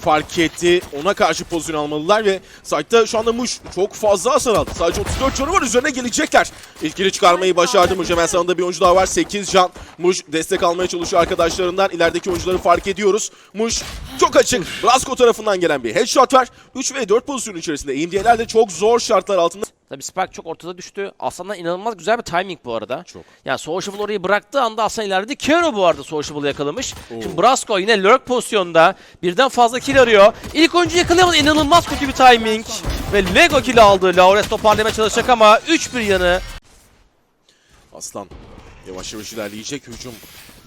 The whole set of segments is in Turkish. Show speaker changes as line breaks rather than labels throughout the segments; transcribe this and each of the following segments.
fark etti. Ona karşı pozisyon almalılar ve site'da şu anda Muş çok fazla hasar aldı. Sadece 34 canı var üzerine gelecekler. İlkini çıkarmayı başardı Muş. Hemen sağında bir oyuncu daha var. 8 can. Muş destek almaya çalışıyor arkadaşlarından. İlerideki oyuncuları fark ediyoruz. Muş çok açık. Rasko tarafından gelen bir headshot var. 3 ve 4 pozisyonun içerisinde. İmdiyeler de çok zor şartlar altında.
Tabii Spark çok ortada düştü. Aslan'dan inanılmaz güzel bir timing bu arada.
Çok.
Yani Sociable orayı bıraktığı anda Aslan ilerledi. Kero bu arada Sociable'ı yakalamış. Şimdi Brasco yine lurk pozisyonda. Birden fazla kill arıyor. İlk oyuncu yakalayamadı. İnanılmaz kötü bir timing. Ve Lego kill aldı. Laures toparlamaya çalışacak ama 3-1 yanı.
Aslan yavaş yavaş ilerleyecek hücum.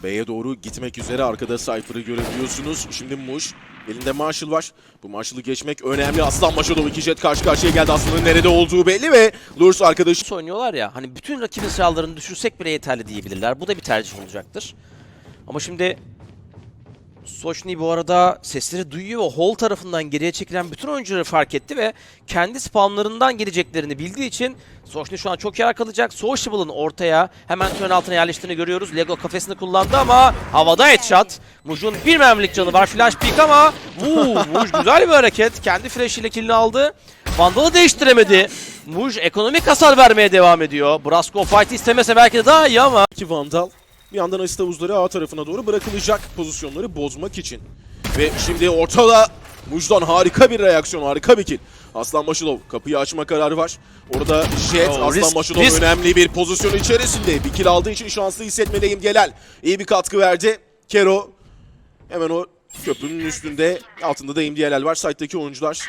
B'ye doğru gitmek üzere arkada Cypher'ı görebiliyorsunuz. Şimdi Muş elinde Marshall var. Bu Marshall'ı geçmek önemli. Aslan Maşadov iki jet karşı karşıya geldi. Aslan'ın nerede olduğu belli ve Lurs arkadaşı
oynuyorlar ya. Hani bütün rakibin silahlarını düşürsek bile yeterli diyebilirler. Bu da bir tercih olacaktır. Ama şimdi Sochni bu arada sesleri duyuyor ve Hall tarafından geriye çekilen bütün oyuncuları fark etti ve kendi spawnlarından geleceklerini bildiği için Sochni şu an çok yer kalacak. Sociable'ın ortaya hemen tünel altına yerleştiğini görüyoruz. Lego kafesini kullandı ama havada headshot. Muj'un bir mermilik canı var. Flash peek ama Uuu, Muj güzel bir hareket. Kendi flash ile killini aldı. Vandal'ı değiştiremedi. Muj ekonomik hasar vermeye devam ediyor. Brasco fight istemese belki de daha iyi ama
iki Vandal bir yandan asit havuzları A tarafına doğru bırakılacak pozisyonları bozmak için. Ve şimdi ortada Muj'dan harika bir reaksiyon, harika bir kill. Aslan Maşulov kapıyı açma kararı var. Orada Jet,
Oo,
Aslan
risk, risk.
önemli bir pozisyon içerisinde. Bir kill aldığı için şanslı hissetmeliyim Gelal. İyi bir katkı verdi. Kero hemen o köprünün üstünde. Altında da MDLL var. Site'deki oyuncular.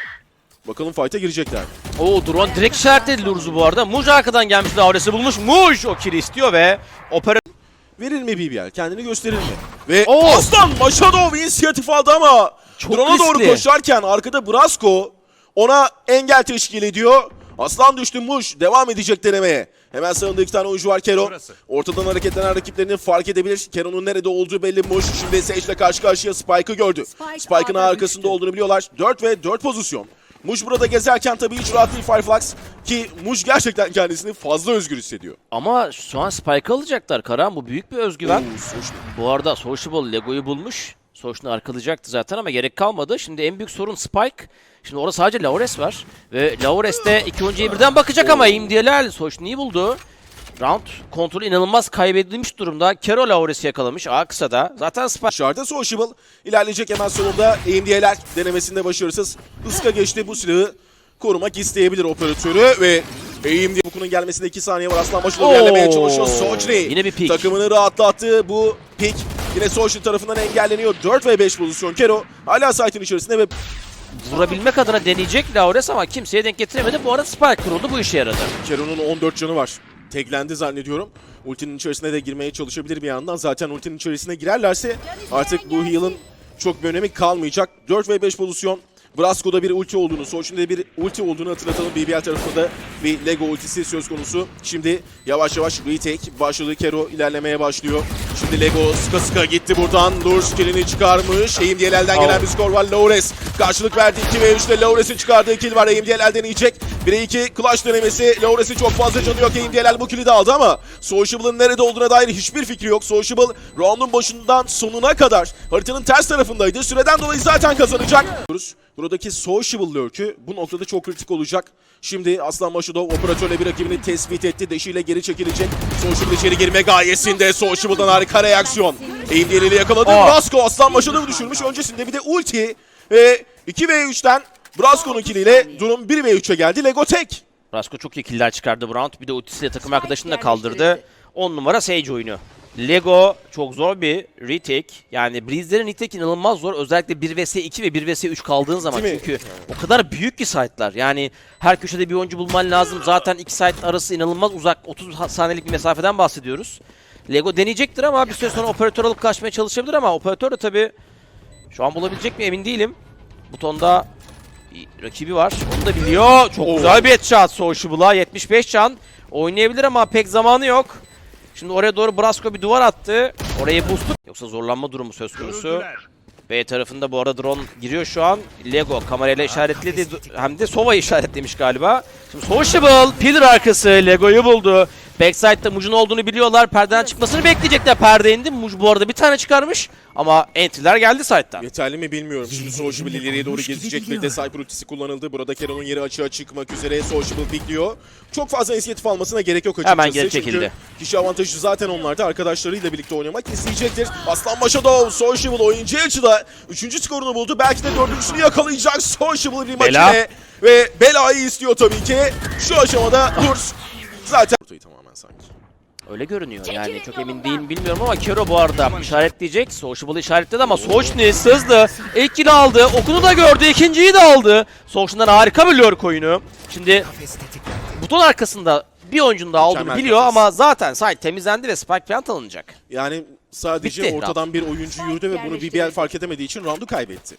Bakalım fight'a girecekler.
O drone direkt işaretledi Lurz'u bu arada. Muj arkadan gelmiş Laures'i bulmuş. Muj o kill'i istiyor ve opera
Verir mi BBL? Kendini gösterir mi? Ve
Oo!
Aslan Maşadov inisiyatif aldı ama
Çok
drone'a doğru
riskli.
koşarken arkada Brasco ona engel teşkil ediyor. Aslan düştü Muş. Devam edecek denemeye. Hemen sağında iki tane oyuncu var Kero. Ortadan hareketlenen rakiplerini fark edebilir. Kero'nun nerede olduğu belli Muş. Şimdi Sage'le karşı karşıya Spike'ı gördü.
Spike
Spike'ın
ağda
arkasında
düştü.
olduğunu biliyorlar. 4 ve 4 pozisyon. Muş burada gezerken tabii hiç rahat değil Fireflux. Ki Muş gerçekten kendisini fazla özgür hissediyor.
ama şu an Spike alacaklar Karan. Bu büyük bir özgüven.
Oo.
Bu arada Sociable Lego'yu bulmuş. Sochni arkalayacaktı zaten ama gerek kalmadı. Şimdi en büyük sorun Spike. Şimdi orada sadece Laures var. Ve Laures de iki oyuncuya birden bakacak ama İmdiyelal Sochni'yi buldu. Round kontrolü inanılmaz kaybedilmiş durumda. Kero Laures'i yakalamış A kısada. Zaten Spike
Dışarıda Sociable ilerleyecek hemen solunda AMD'ler denemesinde başarısız. Iska geçti bu silahı korumak isteyebilir operatörü ve AMD Bukunun gelmesine 2 saniye var. Aslan başında
Oo.
ilerlemeye çalışıyor. Sochni
Yine bir pik.
takımını rahatlattı. Bu pik yine Sochni tarafından engelleniyor. 4 ve 5 pozisyon. Kero hala site'in içerisinde ve
vurabilmek adına deneyecek Laures ama kimseye denk getiremedi. Bu arada Spike kuruldu. Bu işe yaradı.
Kero'nun 14 canı var. Teklendi zannediyorum. Ultinin içerisine de girmeye çalışabilir bir yandan. Zaten ultinin içerisine girerlerse artık bu heal'ın çok bir önemi kalmayacak. 4 ve 5 pozisyon. Brasco'da bir ulti olduğunu, Soçin'de bir ulti olduğunu hatırlatalım. BBL tarafında da bir Lego ultisi söz konusu. Şimdi yavaş yavaş retake başladı. Kero ilerlemeye başlıyor. Şimdi Lego sıka sıka gitti buradan. Lurs killini çıkarmış. AMDL'den gelen bir skor var. Laures karşılık verdi. 2 ve 3'te Laures'in çıkardığı kill var. AMDL deneyecek. 1'e 2 clutch denemesi. Laures'in çok fazla canı yok. AMDL bu kill'i de aldı ama Sociable'ın nerede olduğuna dair hiçbir fikri yok. Sociable round'un başından sonuna kadar haritanın ters tarafındaydı. Süreden dolayı zaten kazanacak. Buradaki Sociable lurk'ü bu noktada çok kritik olacak. Şimdi Aslan Maşudov operatörle bir rakibini tespit etti. Deşiyle geri çekilecek. Sociable içeri girme gayesinde. Sociable'dan harika reaksiyon. AMDL'i yakaladı.
Aa.
Brasco Aslan Maşudov'u düşürmüş. Öncesinde bir de ulti ve 2 ve 3'ten Brasco'nun kiliyle durum 1 ve 3'e geldi. Lego tek.
Rasko çok iyi killer çıkardı bu round. Bir de ultisiyle takım arkadaşını da kaldırdı. 10 numara Sage oyunu. Lego çok zor bir retake. Yani Breeze'lerin retake inanılmaz zor. Özellikle 1 vs 2 ve 1 vs 3 kaldığın zaman.
Değil mi?
Çünkü o kadar büyük ki site'lar. Yani her köşede bir oyuncu bulman lazım. Zaten iki site arası inanılmaz uzak. 30 ha- saniyelik bir mesafeden bahsediyoruz. Lego deneyecektir ama bir süre sonra operatör alıp kaçmaya çalışabilir ama operatör de tabii şu an bulabilecek mi emin değilim. Butonda rakibi var. Onu da biliyor. Çok
Oo.
güzel bir headshot Sociable'a. 75 can. Oynayabilir ama pek zamanı yok. Şimdi oraya doğru Brasco bir duvar attı. Orayı boost'u. Yoksa zorlanma durumu söz konusu. B tarafında bu arada drone giriyor şu an. Lego kamerayla işaretledi. Hem de Sova işaretlemiş galiba. Şimdi Sociable pillar arkası Lego'yu buldu. Backside'da Muj'un olduğunu biliyorlar. Perdeden çıkmasını bekleyecekler. Perde indi. Muj bu arada bir tane çıkarmış. Ama entry'ler geldi side'dan.
Yeterli mi bilmiyorum. Şimdi Sociable ileriye doğru gezecek bir de Cypher ultisi kullanıldı. Burada Kero'nun yeri açığa çıkmak üzere. Sociable bekliyor. Çok fazla inisiyatif almasına gerek yok açıkçası.
Hemen geri çekildi.
Çünkü kişi avantajı zaten onlarda. Arkadaşlarıyla birlikte oynamak isteyecektir. Aslan Maşadov Sociable oyuncu açıda. Üçüncü skorunu buldu. Belki de dördüncüsünü yakalayacak Sociable bir maç
Bela.
ile. Ve belayı istiyor tabii ki. Şu aşamada Durs zaten... Ortayı tamamen sanki.
Öyle görünüyor yani çok emin değilim bilmiyorum ama Kero bu arada işaretleyecek. Sociable'ı işaretledi ama Sochni hızlı. İlk kill'i aldı. Okunu da gördü. ikinciyi de aldı. Sochni'den harika bir lurk oyunu. Şimdi buton arkasında bir oyuncunun daha olduğunu
Mükemmel
biliyor
kafes.
ama zaten site temizlendi ve Spike plant alınacak.
Yani sadece
Bitti
ortadan bir oyuncu yürüdü ve bunu BBL fark edemediği için roundu kaybetti.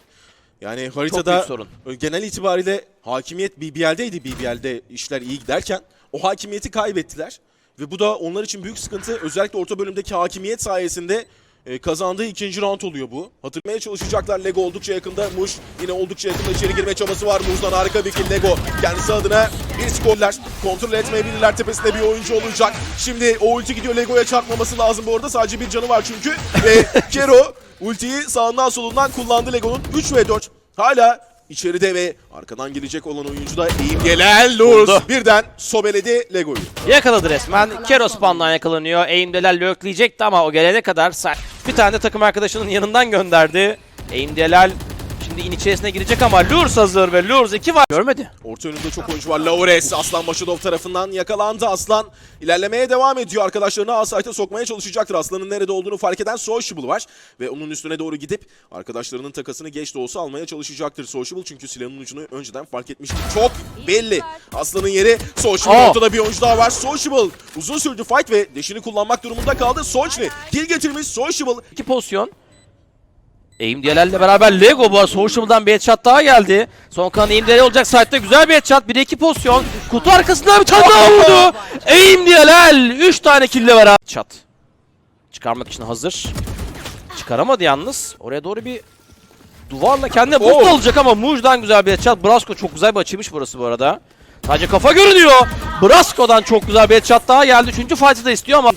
Yani haritada
sorun.
genel itibariyle hakimiyet BBL'deydi. BBL'de işler iyi giderken o hakimiyeti kaybettiler. Ve bu da onlar için büyük sıkıntı. Özellikle orta bölümdeki hakimiyet sayesinde e, kazandığı ikinci round oluyor bu. Hatırlamaya çalışacaklar. Lego oldukça yakında. Muş yine oldukça yakında içeri girme çabası var. Muş'tan harika bir kill Lego. Kendisi adına bir skorlar. Kontrol etmeyebilirler. Tepesinde bir oyuncu olacak. Şimdi o ulti gidiyor. Lego'ya çarpmaması lazım bu arada. Sadece bir canı var çünkü. Ve Kero ultiyi sağından solundan kullandı Lego'nun. 3 ve 4. Hala içeride ve arkadan gelecek olan oyuncu da eğim gelen Lurs birden sobeledi Lego'yu.
Yakaladı resmen. Kero spawn'dan yakalanıyor. Aim'deler lurkleyecekti ama o gelene kadar bir tane de takım arkadaşının yanından gönderdi. Aim'deler şimdi in içerisine girecek ama Lurs hazır ve Lurs 2 var. Görmedi.
Orta önünde çok oyuncu var. Laures Aslan Başadov tarafından yakalandı. Aslan ilerlemeye devam ediyor. Arkadaşlarını Asayt'a sokmaya çalışacaktır. Aslan'ın nerede olduğunu fark eden Sociable var. Ve onun üstüne doğru gidip arkadaşlarının takasını geç de olsa almaya çalışacaktır Sociable. Çünkü silahın ucunu önceden fark etmişti. Çok belli. Aslan'ın yeri Sociable.
Aa!
Ortada bir oyuncu daha var. Sociable uzun sürdü fight ve deşini kullanmak durumunda kaldı. Sochni kill getirmiş. Sociable
İki pozisyon. Aim diyelerle beraber Lego bu arada Sociable'dan bir headshot daha geldi. Son kalan diyeler olacak site'de güzel bir headshot. 1-2 pozisyon. Kutu arkasından bir tane daha vurdu. Aim diyeler 3 tane kill'le beraber. Çat. Çıkarmak için hazır. Çıkaramadı yalnız. Oraya doğru bir duvarla kendine boost
Oh.
alacak ama Muj'dan güzel bir headshot. Brasco çok güzel bir açıymış burası bu arada. Sadece kafa görünüyor. Brasco'dan çok güzel bir headshot daha geldi. Üçüncü fight'ı da istiyor ama.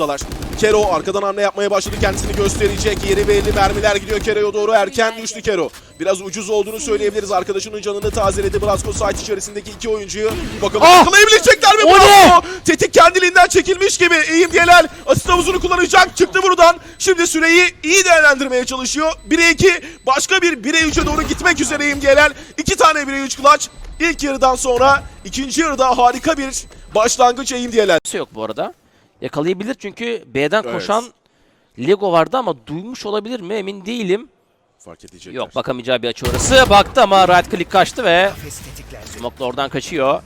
Kero arkadan hamle yapmaya başladı. Kendisini gösterecek. Yeri belli. Mermiler gidiyor Kero'ya doğru. Erken düştü Kero. Biraz ucuz olduğunu söyleyebiliriz. Arkadaşının canını tazeledi. Brasco site içerisindeki iki oyuncuyu. Bakalım
Ah!
yakalayabilecekler mi? Brasco? Tetik kendiliğinden çekilmiş gibi. Eğim Diyeler asist havuzunu kullanacak. Çıktı buradan. Şimdi süreyi iyi değerlendirmeye çalışıyor. 1'e 2. Başka bir 1'e 3'e doğru gitmek üzere Eğim Diyeler. İki tane 1'e 3 clutch. İlk yarıdan sonra ikinci yarıda harika bir başlangıç Eğim Diyeler.
kimse yok bu arada. Yakalayabilir çünkü B'den
Evet.
koşan Lego vardı ama duymuş olabilir mi emin değilim.
Fark edecekler.
Yok bakamayacağı bir açı orası. Baktı ama right click kaçtı ve Smoke'la oradan kaçıyor.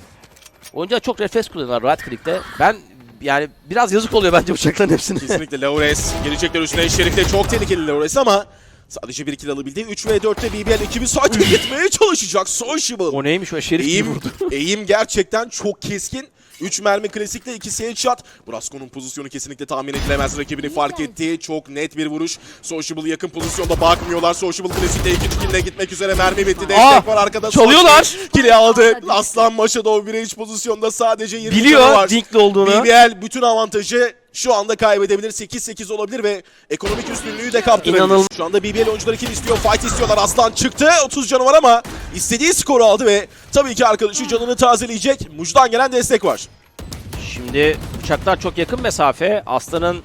Oyuncular çok refleks kullanıyorlar right click'te. Ben yani biraz yazık oluyor bence bıçakların hepsini.
Kesinlikle Laures gelecekler üstüne Şerif'te çok tehlikeli Laures ama sadece bir kill alabildi. 3 ve 4'te BBL ekibi saate gitmeye çalışacak. Sociable.
o neymiş o şerif
Eğim,
vurdu.
eğim gerçekten çok keskin. 3 mermi klasikle 2 headshot. Brasco'nun pozisyonu kesinlikle tahmin edilemez. Rakibini fark etti. Çok net bir vuruş. Sociable yakın pozisyonda bakmıyorlar. Sociable klasikle ikinci killine gitmek üzere. Mermi bitti. Destek
Aa,
var arkada.
çalıyorlar.
Kili aldı. Aslan Maşadov bir iç pozisyonda sadece 20 canı
Biliyor
var.
Dink'li olduğunu.
BBL bütün avantajı şu anda kaybedebilir. 8-8 olabilir ve ekonomik üstünlüğü de kaptırabilir.
İnanılmaz.
Şu anda BBL oyuncuları kill istiyor. Fight istiyorlar. Aslan çıktı. 30 canı var ama istediği skoru aldı ve tabii ki arkadaşı canını tazeleyecek. Muj'dan gelen destek var.
Şimdi uçaklar çok yakın mesafe. Aslan'ın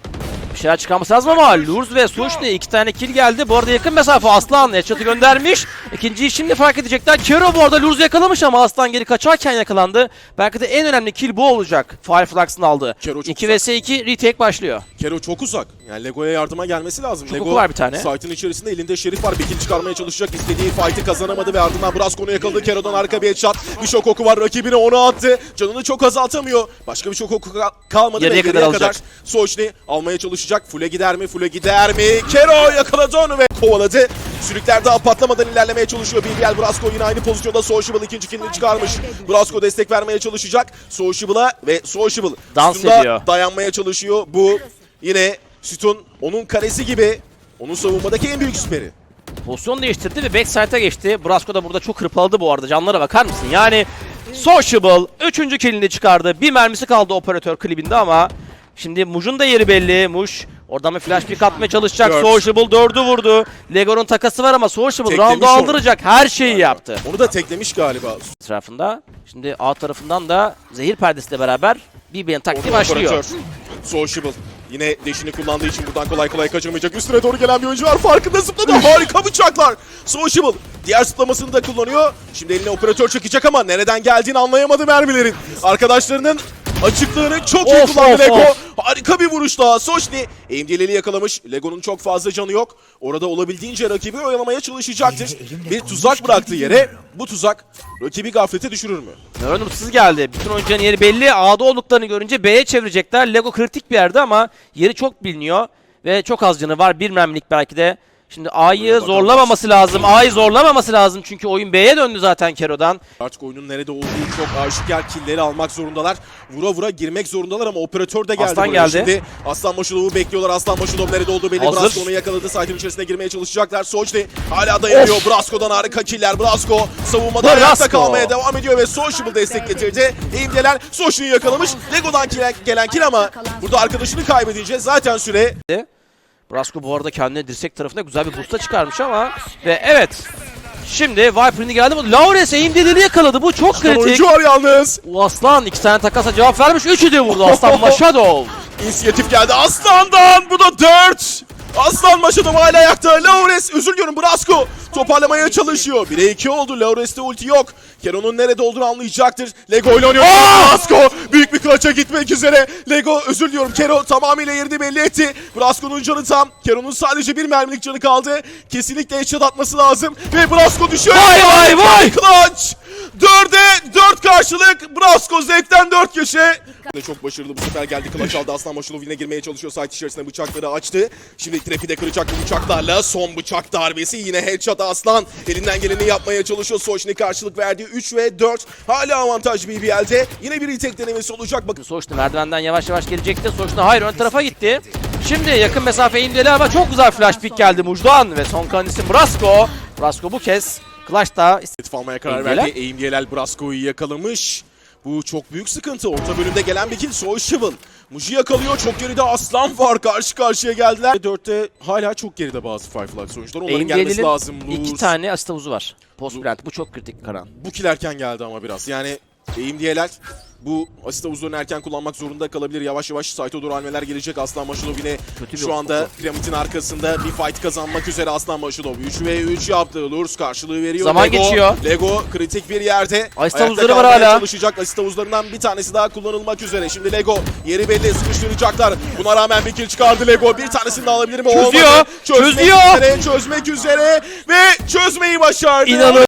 bir şeyler çıkarması lazım ama Lurs ve Sushni iki tane kill geldi. Bu arada yakın mesafe Aslan headshot'ı göndermiş. İkinciyi şimdi fark edecekler. Kero bu arada Lurs'u yakalamış ama Aslan geri kaçarken yakalandı. Belki de en önemli kill bu olacak. Fireflux'ın
çok
2 vs 2 retake başlıyor.
Kero çok uzak. Yani Lego'ya yardıma gelmesi lazım.
Çok
Lego
var bir tane.
Site'ın içerisinde elinde Şerif var. Bir kill çıkarmaya çalışacak. İstediği fight'ı kazanamadı ve ardından Brasco'nu yakaladı. Kero'dan arka bir headshot. Bir şok oku var. Rakibine onu attı. Canını çok azaltamıyor. Başka bir şok oku ka- kalmadı
Yarıya kadar
geriye
alacak.
kadar Sochni almaya çalışacak. Full'e gider mi? Full'e gider mi? Kero yakaladı onu ve kovaladı. Sürükler daha patlamadan ilerlemeye çalışıyor. BBL Brasco yine aynı pozisyonda. Sociable ikinci killini çıkarmış. Brasco destek vermeye çalışacak. Sociable'a ve Sociable
Dans ediyor.
dayanmaya çalışıyor. Bu yine Sütun onun karesi gibi onun savunmadaki en büyük süperi.
Pozisyon değiştirdi ve backside'a geçti. Brasco da burada çok hırpaladı bu arada. Canlara bakar mısın? Yani Sociable 3. killini çıkardı. Bir mermisi kaldı operatör klibinde ama Şimdi Muj'un da yeri belli. Muj oradan bir flash pick atmaya çalışacak.
Dört.
Sociable 4'ü vurdu. Lego'nun takası var ama Sociable round'u
onu.
aldıracak. Her şeyi yaptı.
Onu da teklemiş galiba.
Etrafında. Şimdi A tarafından da zehir perdesiyle beraber BB'nin taktiği başlıyor.
Sociable. Yine deşini kullandığı için buradan kolay kolay kaçırmayacak. Üstüne doğru gelen bir oyuncu var. Farkında zıpladı. Harika bıçaklar. Sociable. Diğer zıplamasını da kullanıyor. Şimdi eline operatör çekecek ama nereden geldiğini anlayamadı mermilerin. Arkadaşlarının açıklığını çok iyi kullandı Lego. Harika bir vuruş daha. Soşni AMD'leri yakalamış. Lego'nun çok fazla canı yok. Orada olabildiğince rakibi oyalamaya çalışacaktır. Bir tuzak bıraktı yere. Bu tuzak rakibi gaflete düşürür mü?
Nöron umutsuz geldi. Bütün oyuncuların yeri belli. A'da olduklarını görünce B'ye çevirecekler. Lego kritik bir yerde ama yeri çok biliniyor. Ve çok az canı var. Bir memlik belki de. Şimdi A'yı zorlamaması lazım. A'yı zorlamaması lazım. Çünkü oyun B'ye döndü zaten Kero'dan.
Artık oyunun nerede olduğu çok aşikar killleri almak zorundalar. Vura vura girmek zorundalar ama operatör de geldi
Aslan
buraya.
geldi.
Şimdi Aslan Maşulov'u bekliyorlar. Aslan Maşulov nerede olduğu belli.
Hazır.
Brasko onu yakaladı. Site'in içerisine girmeye çalışacaklar. Soçli hala dayanıyor. Brasko'dan harika killer. Brasko savunmada
Brasko.
ayakta kalmaya devam ediyor ve Sociable destek getirdi. Eğimdeler Soçli'yi yakalamış. Lego'dan gelen, gelen kill ama burada arkadaşını kaybedince zaten süre
Brasco bu arada kendine dirsek tarafında güzel bir boost'a çıkarmış ama ve evet. Şimdi Viper'ini geldi. Bu Lawrence aim delili yakaladı. Bu çok kritik.
oyuncu var yalnız.
Bu Aslan iki tane takasa cevap vermiş. Üçü de vurdu Aslan Maşadov.
İnisiyatif geldi Aslan'dan. Bu da 4. Aslan Maşadov hala ayakta. Laures özür diliyorum Brasko toparlamaya çalışıyor. 1'e 2 oldu. Laures'te ulti yok. Kero'nun nerede olduğunu anlayacaktır. Lego ile oynuyor. Brasko büyük bir klaça gitmek üzere. Lego özür diliyorum. Kero tamamıyla yerini belli etti. Brasko'nun canı tam. Kero'nun sadece bir mermilik canı kaldı. Kesinlikle headshot atması lazım. Ve Brasko düşüyor.
Vay, vay, vay!
Clutch. 4'e 4 karşılık. Brasko zevkten 4 köşe. Çok başarılı bu sefer geldi Clutch aldı. Aslan Maşulov yine girmeye çalışıyor. Site içerisinde bıçakları açtı. Şimdi trap'i de kıracak bu bıçaklarla. Son bıçak darbesi. Yine headshot Aslan. Elinden geleni yapmaya çalışıyor. Soçni karşılık verdi. 3 ve 4. Hala avantaj BBL'de. Yine bir retake denemesi olacak. Bakın
Soçlu merdivenden yavaş yavaş gelecekti. Soçlu hayır ön tarafa gitti. Şimdi yakın mesafe indeli ama çok güzel flash pick geldi Mujdan ve son kalan isim Brasco. Brasco bu kez Clash'ta
Tetif almaya karar verdi. Eğimdiyeler Brasko'yu yakalamış. Bu çok büyük sıkıntı. Orta bölümde gelen bir kill. Sociable. Muji yakalıyor. Çok geride Aslan var. Karşı karşıya geldiler. 4'te hala çok geride bazı Fireflies oyuncular. Onların gelmesi
Eğimdeli'nin
lazım.
iki
Luz.
tane asist havuzu var. Post plant bu çok kritik Karan.
Bu kill erken geldi ama biraz. Yani eğimdiyeler bu asist havuzlarını erken kullanmak zorunda kalabilir. Yavaş yavaş site'e doğru hamleler gelecek. Aslan Maşulov yine
Kötü
şu anda. Piramid'in arkasında bir fight kazanmak üzere Aslan Maşulov. 3 ve 3 yaptı. Lurs karşılığı veriyor.
Zaman
Lego,
geçiyor.
Lego kritik bir yerde.
Asist havuzları var hala.
çalışacak. Asist havuzlarından bir tanesi daha kullanılmak üzere. Şimdi Lego yeri belli sıkıştıracaklar. Buna rağmen bir kill çıkardı Lego. Bir tanesini de alabilir mi?
Çözüyor,
Olmadı. Çözmek
çözüyor.
üzere, çözmek üzere ve çözmeyi başardı.
İnanın